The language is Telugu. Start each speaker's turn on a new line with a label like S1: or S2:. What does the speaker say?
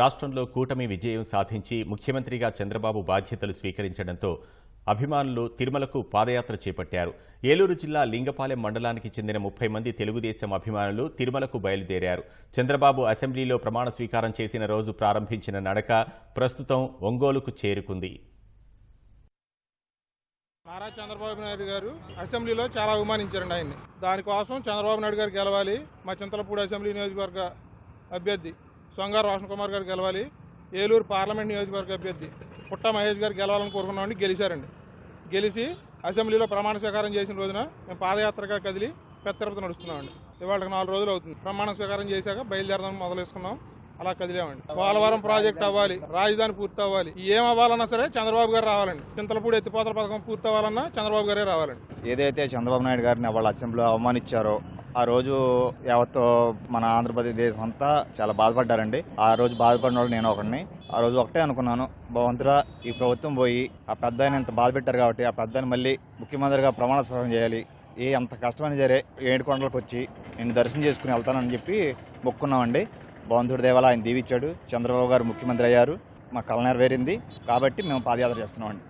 S1: రాష్ట్రంలో కూటమి విజయం సాధించి ముఖ్యమంత్రిగా చంద్రబాబు బాధ్యతలు స్వీకరించడంతో అభిమానులు తిరుమలకు పాదయాత్ర చేపట్టారు. ఏలూరు జిల్లా లింగపాలెం మండలానికి చెందిన ముప్పై మంది తెలుగుదేశం అభిమానులు తిరుమలకు బయలుదేరారు. చంద్రబాబు అసెంబ్లీలో ప్రమాణ స్వీకారం చేసిన రోజు ప్రారంభించిన నడక ప్రస్తుతం ఒంగోలుకు చేరుకుంది.
S2: నారా చంద్రబాబు నాయుడు గారు అసెంబ్లీలో చాలా అవమానించారండి ఆయన్ని. దానికోసం చంద్రబాబు నాయుడు గారు గెలవాలి. మా చింతలపూడి అసెంబ్లీ నియోజకవర్గ అభ్యర్థి సొంగారు రోషన్ కుమార్ గారు గెలవాలి. ఏలూరు పార్లమెంట్ నియోజకవర్గ అభ్యర్థి పుట్ట మహేష్ గారు గెలవాలని కోరుకున్నామండి గెలిచారండి. గెలిచి అసెంబ్లీలో ప్రమాణ స్వీకారం చేసిన రోజున మేము పాదయాత్రగా కదిలి పెద్ద తిరుపతి నడుస్తున్నామండి. ఇవాళకి నాలుగు రోజులు అవుతుంది. ప్రమాణ స్వీకారం చేశాక బయలుదేరదాం మొదలేసుకున్నాం. అలా కదిలేమండి. పోలవరం ప్రాజెక్ట్ అవ్వాలి. రాజధాని పూర్తి అవ్వాలి. ఏం అవ్వాలన్నా సరే చంద్రబాబు గారు రావాలండి. చింతలపూడి ఎత్తిపోతల పథకం పూర్తి అవ్వాలన్నా చంద్రబాబు గారే రావాలండి.
S3: ఏదైతే చంద్రబాబు నాయుడు గారిని వాళ్ళ అసెంబ్లీలో అవమానించారో ఆ రోజు యావత్ మన ఆంధ్రప్రదేశ్ అంతా చాలా బాధపడ్డారండి. ఆ రోజు బాధపడిన వాళ్ళు నేను ఒకడిని. ఆ రోజు ఒకటే అనుకున్నాను భగవంతుడా ఈ ప్రభుత్వం పోయి ఆ పెద్ద ఆయన ఇంత బాధ పెట్టారు కాబట్టి ఆ పెద్ద మళ్ళీ ముఖ్యమంత్రిగా ప్రమాణ స్వీకారం చేయాలి. ఏ ఎంత కష్టమైన సరే ఏడుకొండలకు వచ్చి నేను దర్శనం చేసుకుని వెళ్తానని చెప్పి మొక్కున్నామండి. భగవంతుడి దేవాల ఆయన దీవిచ్చాడు చంద్రబాబు గారు ముఖ్యమంత్రి అయ్యారు. మా కళ నెరవేరింది. కాబట్టి మేము పాదయాత్ర చేస్తున్నామండి.